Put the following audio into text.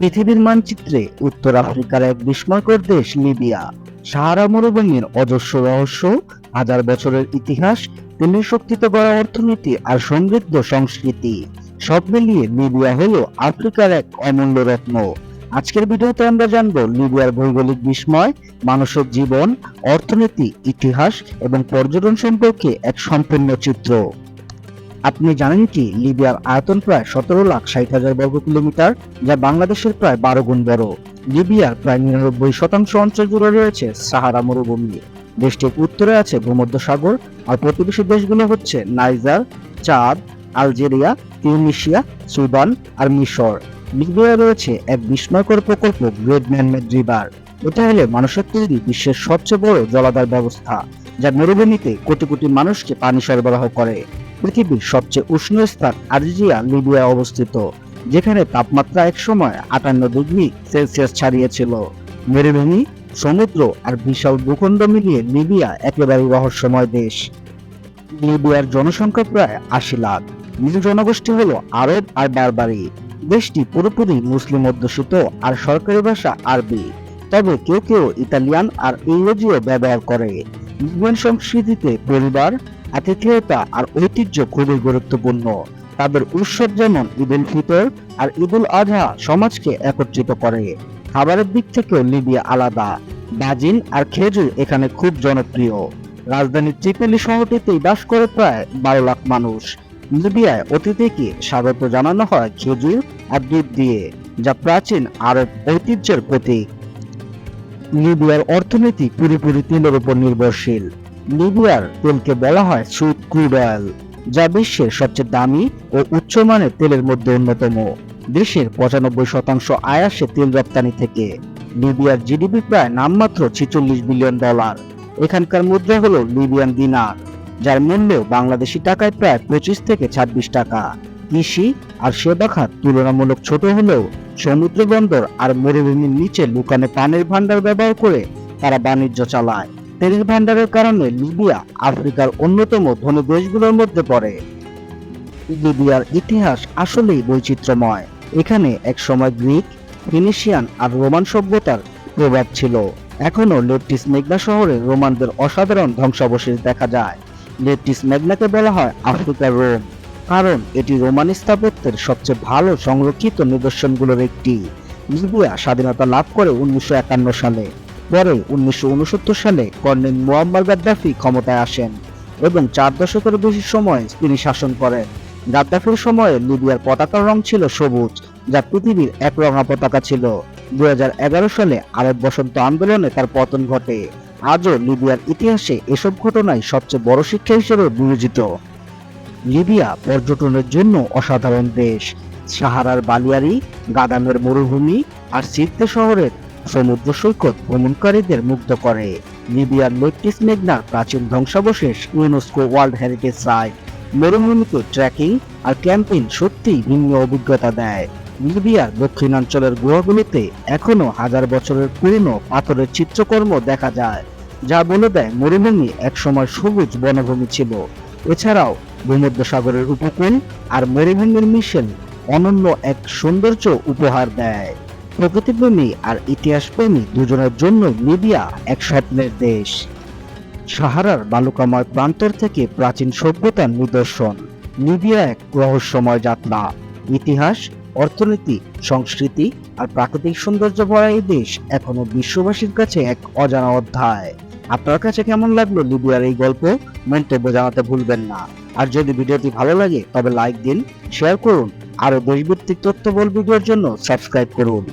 পৃথিবীর মানচিত্রে উত্তর আফ্রিকার এক বিস্ময়কর দেশ লিবিয়া। সাহারা মরুভূমির অজস্র রহস্য, হাজার বছরের ইতিহাস তেমনি শক্তিতে গড়া অর্থনীতি আর সমৃদ্ধ সংস্কৃতি, সব মিলিয়ে লিবিয়া হলো আফ্রিকার এক অমূল্য রত্ন। আজকের ভিডিওতে আমরা জানব লিবিয়ার ভৌগোলিক বিস্ময় মানুষের জীবন, অর্থনীতি, ইতিহাস এবং পর্যটন সম্পর্কে এক সম্পূর্ণ চিত্র। আপনি জানেন কি, লিবিয়ার আয়তন প্রায় সতেরো লাখ ষাট হাজার বর্গ কিলোমিটার, যা বাংলাদেশের প্রায় বারো গুণ বড়। লিবিয়ার প্রায় নিরানব্বই শতাংশ অঞ্চল জুড়ে রয়েছে সাহারা মরুভূমি। দেশটির উত্তরে আছে ভূমধ্যসাগর, আর প্রতিবেশী দেশগুলো হচ্ছে নাইজার, চাঁদ, আলজেরিয়া, তিউনিশিয়া, সুদান, আর মিশর। লিবিয়ায় রয়েছে এক বিস্ময়কর প্রকল্প, গ্রেট ম্যানমেড রিভার। এটা হলে মানুষের তৈরি বিশ্বের সবচেয়ে বড় জলাধার ব্যবস্থা। যা মরুভূমিতে কোটি কোটি মানুষকে পানি সরবরাহ করে। পৃথিবীর সবচেয়ে উষ্ণ স্থান আর্জিয়া লিবিয়ায় অবস্থিত, যেখানে তাপমাত্রা একসময় আটান্ন ডিগ্রি সেলসিয়াস ছাড়িয়েছিল। মরুভূমি, সমুদ্র আর বিশাল ভূখণ্ড মিলিয়ে লিবিয়া একেবারে রহস্যময় দেশ। লিবিয়ার জনসংখ্যা প্রায় আশি লাখ। মূল জনগোষ্ঠী হল আরব আর বারবারি। দেশটি পুরোপুরি মুসলিম অধ্যুষিত আর সরকারি ভাষা আরবি। তবে কেউ কেউ ইতালিয়ান আর ইংরেজিও ব্যবহার করে। লিবিয়ান সংস্কৃতিতে পরিবার, আতিথেয়তা আর ঐতিহ্য খুবই গুরুত্বপূর্ণ। তাদের উৎসব যেমন ঈদ উল ফিতর আর ঈদ উল আজহা সমাজকে একত্রিত করে। খাবারের দিক থেকেও লিবিয়া আলাদা। বাজিন আর খেজুর এখানে খুব জনপ্রিয়। রাজধানী ট্রিপলি শহরটিতেই বাস করে প্রায় বারো লাখ মানুষ। লিবিয়ায় অতিথিকে স্বাগত জানানো হয় খেজুর আর দ্বীপ দিয়ে, যা প্রাচীন আরব ঐতিহ্যের প্রতীক। লিবিয়ার অর্থনীতি পুরোপুরি তেলের উপর নির্ভরশীল। লিবিয়ার তেলকে বলা হয় সুদ ক্রুড অয়েল, যা বিশ্বের সবচেয়ে দামি ও উচ্চমানের তেলের মধ্যে অন্যতম। দেশের পঁচানব্বই শতাংশ আয় আসে তেল রপ্তানি থেকে। লিবিয়ার জিডিপি প্রায় নামমাত্র ছেচল্লিশ বিলিয়ন ডলার। এখানকার মুদ্রা হল লিবিয়ান দিনার, যার মূল্য বাংলাদেশি টাকায় প্রায় পঁচিশ থেকে ছাব্বিশ টাকা। কৃষি আর সেবা খাত তুলনামূলক ছোট হলেও সমুদ্র বন্দর আর মরুভূমির নিচে লুকানে পানির ভান্ডার ব্যবহার করে তারা বাণিজ্য চালায়। তেলের ভান্ডারের কারণে লিবিয়া আফ্রিকার অন্যতম ধনী দেশগুলোর মধ্যে পড়ে। লিবিয়ার ইতিহাস আসলেই বৈচিত্র্যময়। এখানে একসময় গ্রিক, ফিনিশিয়ান আর রোমান সভ্যতার প্রভাব ছিল। এখনও লেপটিস মেঘনা শহরে রোমানদের অসাধারণ ধ্বংসাবশেষ দেখা যায়। লেপটিস মেঘনাকে বলা হয় আফ্রিকার রোম। কারণ এটি রোমান স্থাপত্যের সবচেয়ে ভালো সংরক্ষিত নিদর্শনগুলোর একটি। লিবিয়া স্বাধীনতা লাভ করে উনিশশো একান্ন সালে। পরে উনিশশো উনসত্তর সালে কর্নেল মোয়াম্মার গাদ্দাফি ক্ষমতায় আসেন এবং চার দশকের বেশি সময় তিনি শাসন করেন। গাদ্দাফির সময়ে লিবিয়ার পতাকার রং ছিল সবুজ, যা পৃথিবীর এক রঙা পতাকা ছিল। দুই হাজার এগারো সালে আরব বসন্ত আন্দোলনে তার পতন ঘটে। আজও লিবিয়ার ইতিহাসে এসব ঘটনাই সবচেয়ে বড় শিক্ষা হিসেবে বিবেচিত। লিবিয়া পর্যটনের জন্য অসাধারণ দেশ। সাহারার বালিয়ারি, গাদামের মরুভূমি আর সিরতে শহরের সমুদ্র সৈকত ভ্রমণকারীদের মুগ্ধ করে। লিবিয়ার লেপটিস মেঘনার প্রাচীন ধ্বংসাবশেষ ইউনেস্কো ওয়ার্ল্ড হেরিটেজ সাইট। মরুভূমিতে ট্রেকিং আর ক্যাম্পিং সত্যিই ভিন্ন অভিজ্ঞতা দেয়। লিবিয়ার দক্ষিণাঞ্চলের গুহাগুলিতে এখনও হাজার বছরের পুরনো পাথরের চিত্রকর্ম দেখা যায়, যা বলে দেয় মরুভূমি একসময় সবুজ বনভূমি ছিল। এছাড়াও ভূমধ্যসাগরের উপকূল আর মরুভূমির মিশেল অনন্য এক সৌন্দর্য উপহার দেয়। প্রকৃতিপ্রেমী আর ইতিহাসপ্রেমী দুজনের জন্য লিবিয়া এক স্বপ্নের দেশ। সাহারার বালুকাময় প্রান্তর থেকে প্রাচীন সভ্যতার নিদর্শন। লিবিয়া এক রহস্যময় যাত্রা। ইতিহাস, অর্থনীতি, সংস্কৃতি আর প্রাকৃতিক সৌন্দর্য ভরা এই দেশ এখনও বিশ্ববাসীর কাছে এক অজানা অধ্যায়। আপনার কাছে কেমন লাগল লিবিয়ার এই গল্প? মন্তব্য জানাতে ভুলবেন না। আর যদি ভিডিওটি ভালো লাগে, তবে লাইক দিন শেয়ার করুন। আরও দেশভিত্তিক তথ্য বল ভিডিওর জন্য সাবস্ক্রাইব করুন।